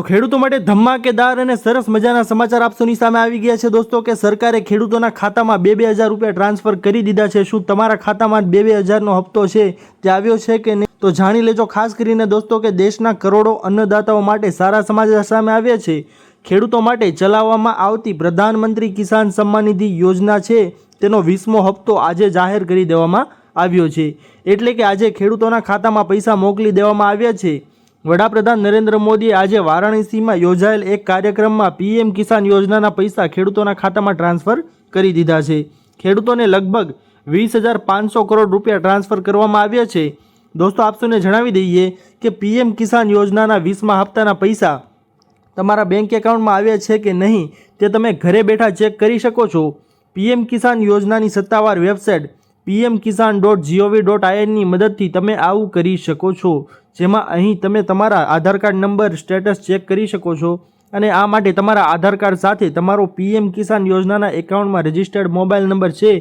તો ખેડૂતો માટે ધમાકેદાર અને સરસ મજાના સમાચાર આપસોની સામે આવી ગયા છે દોસ્તો કે સરકારે ખેડૂતોના ખાતામાં બે બે હજાર રૂપિયા ટ્રાન્સફર કરી દીધા છે. શું તમારા ખાતામાં બે બે હજારનો હપ્તો છે તે આવ્યો છે કે નહીં? તો જાણી લેજો ખાસ કરીને દોસ્તો કે દેશના કરોડો અન્નદાતાઓ માટે સારા સમાચાર સામે આવ્યા છે. ખેડૂતો માટે ચલાવવામાં આવતી પ્રધાનમંત્રી કિસાન સન્માન નિધિ યોજના છે તેનો વીસમો હપ્તો આજે જાહેર કરી દેવામાં આવ્યો છે. એટલે કે આજે ખેડૂતોના ખાતામાં પૈસા મોકલી દેવામાં આવ્યા છે. વડાપ્રધાન નરેન્દ્ર મોદીએ આજે વારાણસીમાં યોજાયેલ એક કાર્યક્રમમાં પીએમ કિસાન યોજનાના પૈસા ખેડૂતોના ખાતામાં ટ્રાન્સફર કરી દીધા છે. ખેડૂતોને લગભગ વીસ હજાર પાંચસો કરોડ રૂપિયા ટ્રાન્સફર કરવામાં આવ્યા છે. દોસ્તો આપસોને જણાવી દઈએ કે પીએમ કિસાન યોજનાના વીસમા હપ્તાના પૈસા તમારા બેંક એકાઉન્ટમાં આવ્યા છે કે નહીં તે તમે ઘરે બેઠા ચેક કરી શકો છો. પીએમ કિસાન યોજનાની સત્તાવાર website PM Kisan dot G O V dot આઈએનની મદદથી તમે આવું કરી શકો છો. જેમાં અહીં તમે તમારા Aadhaar card number, status check કરી શકો છો અને આ માટે તમારા આધાર કાર્ડ સાથે તમારો પીએમ કિસાન યોજનાના એકાઉન્ટમાં રજિસ્ટર્ડ મોબાઈલ નંબર છે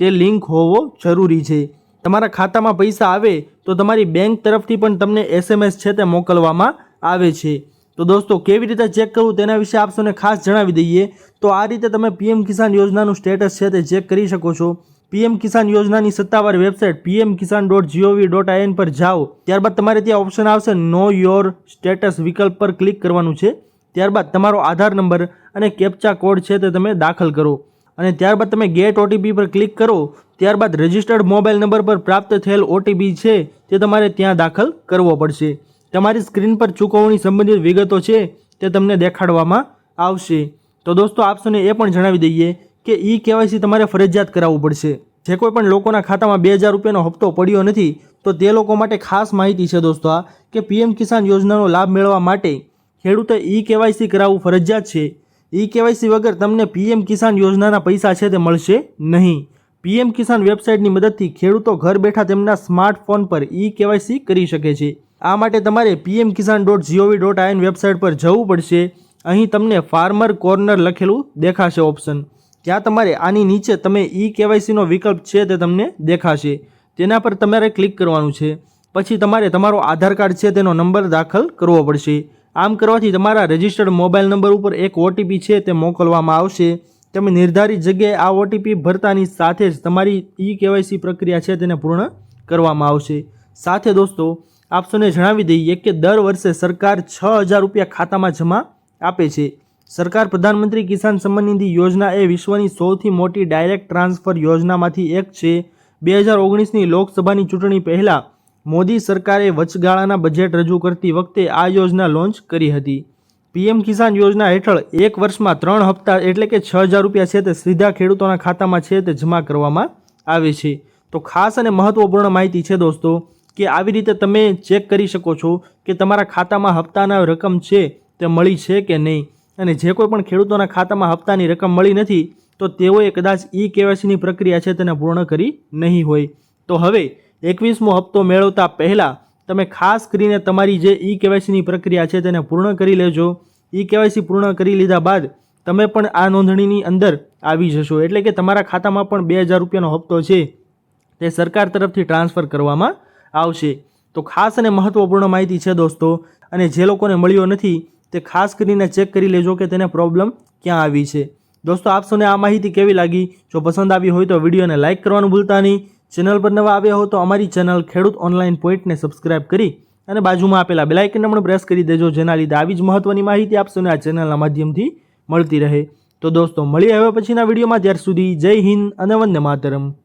તે લિંક હોવો જરૂરી છે. તમારા ખાતામાં પૈસા આવે તો તમારી બેંક તરફથી પણ તમને એસએમએસ છે તે મોકલવામાં આવે છે. તો દોસ્તો, કેવી રીતે ચેક કરવું તેના વિશે આપસોને ખાસ જણાવી દઈએ. તો આ રીતે તમે પીએમ કિસાન યોજનાનું સ્ટેટસ છે તે ચેક કરી શકો છો. પીએમ કિસાન યોજનાની સત્તાવાર website PM Kisan dot G O V dot I N પર જાઓ. ત્યારબાદ તમારે ત્યાં ઓપ્શન આવશે નો યોર સ્ટેટસ વિકલ્પ પર ક્લિક કરવાનું છે. ત્યારબાદ તમારો આધાર નંબર અને કેપ્ચા કોડ છે તે તમે દાખલ કરો. અને ત્યારબાદ તમે ગેટ ઓટીપી પર ક્લિક કરો. ત્યારબાદ રજિસ્ટર્ડ મોબાઈલ નંબર પર પ્રાપ્ત થયેલ ઓટીપી છે તે તમારે ત્યાં દાખલ કરવો પડશે. તમારી સ્ક્રીન પર ચૂકવણી સંબંધિત વિગતો છે તે તમને દેખાડવામાં આવશે. તો દોસ્તો આપસોને એ પણ જણાવી દઈએ કે ઈ કેવાયસી તમારે ફરજિયાત કરાવવું પડશે. જે કોઈ પણ લોકોના ખાતામાં બે હજાર રૂપિયાનો હપ્તો પડ્યો નથી, તો તે લોકો માટે ખાસ માહિતી છે દોસ્તો આ, કે પીએમ કિસાન યોજનાનો લાભ મેળવવા માટે ખેડૂતે ઈ કેવાયસી કરાવવું ફરજિયાત છે. ઈ કેવાયસી વગર તમને પીએમ કિસાન યોજનાના પૈસા છે તે મળશે નહીં. પીએમ કિસાન વેબસાઇટની મદદથી ખેડૂતો ઘર બેઠા તેમના સ્માર્ટફોન પર ઈ કેવાયસી કરી શકે છે. આ માટે તમારે PM Kisan dot G O V dot I N website પર જવું પડશે. અહીં તમને ફાર્મર કોર્નર લખેલું દેખાશે ઓપ્શન. ત્યાં તમારે આની નીચે તમે ઈ કેવાયસીનો વિકલ્પ છે તે તમને દેખાશે. તેના પર તમારે ક્લિક કરવાનું છે. પછી તમારે તમારો આધાર કાર્ડ છે તેનો નંબર દાખલ કરવો પડશે. આમ કરવાથી તમારા રજિસ્ટર્ડ મોબાઈલ નંબર ઉપર એક ઓટીપી છે તે મોકલવામાં આવશે. તમે નિર્ધારિત જગ્યાએ આ ઓટીપી ભરતાની સાથે જ તમારી ઈ કેવાયસી પ્રક્રિયા છે તેને પૂર્ણ કરવામાં આવશે. સાથે દોસ્તો આપસોને જણાવી દઈએ કે દર વર્ષે સરકાર છ હજાર રૂપિયા ખાતામાં જમા આપે છે. સરકાર પ્રધાનમંત્રી કિસાન સન્માન નિધિ યોજના એ વિશ્વની સૌથી મોટી ડાયરેક્ટ ટ્રાન્સફર યોજનામાંથી એક છે. બે હજાર ઓગણીસની લોકસભાની ચૂંટણી પહેલાં મોદી સરકારે વચગાળાના બજેટ રજૂ કરતી વખતે આ યોજના લોન્ચ કરી હતી. પીએમ કિસાન યોજના હેઠળ એક વર્ષમાં ત્રણ હપ્તા એટલે કે છ હજાર રૂપિયા છે તે સીધા ખેડૂતોના ખાતામાં છે તે જમા કરવામાં આવે છે. તો ખાસ અને મહત્વપૂર્ણ માહિતી છે દોસ્તો કે આવી રીતે તમે ચેક કરી શકો છો કે તમારા ખાતામાં હપ્તાના રકમ છે તે મળી છે કે નહીં. અને જે કોઈ પણ ખેડૂતોના ખાતામાં હપ્તાની રકમ મળી નથી, તો તેઓએ કદાચ ઈ કેવાયસીની પ્રક્રિયા છે તેને પૂર્ણ કરી નહીં હોય. તો હવે, એકવીસમો હપ્તો મેળવતા પહેલાં તમે ખાસ કરીને તમારી જે ઈ કેવાયસીની પ્રક્રિયા છે તેને પૂર્ણ કરી લેજો. ઈ કેવાયસી પૂર્ણ કરી લીધા બાદ તમે પણ આ નોંધણીની અંદર આવી જશો. એટલે કે તમારા ખાતામાં પણ બે હજાર રૂપિયાનો હપ્તો છે, તે સરકાર તરફથી ટ્રાન્સફર કરવામાં આવશે. તો ખાસ અને મહત્ત્વપૂર્ણ માહિતી છે દોસ્તો, અને જે લોકોને મળ્યો નથી તે ખાસ કરીને ચેક કરી લેજો કે તેને પ્રોબ્લેમ ક્યાં આવી છે. દોસ્તો આપસોને આ માહિતી કેવી લાગી? જો પસંદ આવી હોય તો વિડીયોને લાઇક કરવાનું ભૂલતા નહીં. ચેનલ પર નવા આવ્યા હો તો અમારી ચેનલ ખેડૂત ઓનલાઈન પોઈન્ટને સબસ્ક્રાઇબ કરી અને બાજુમાં આપેલા બેલાઇકનને પણ પ્રેસ કરી દેજો, જેના લીધે આવી જ મહત્વની માહિતી આપસોને આ ચેનલના માધ્યમથી મળતી રહે. તો દોસ્તો, મળીએ હવે પછીના વિડીયોમાં. ત્યાર સુધી જય હિન્દ અને વંદે માતરમ.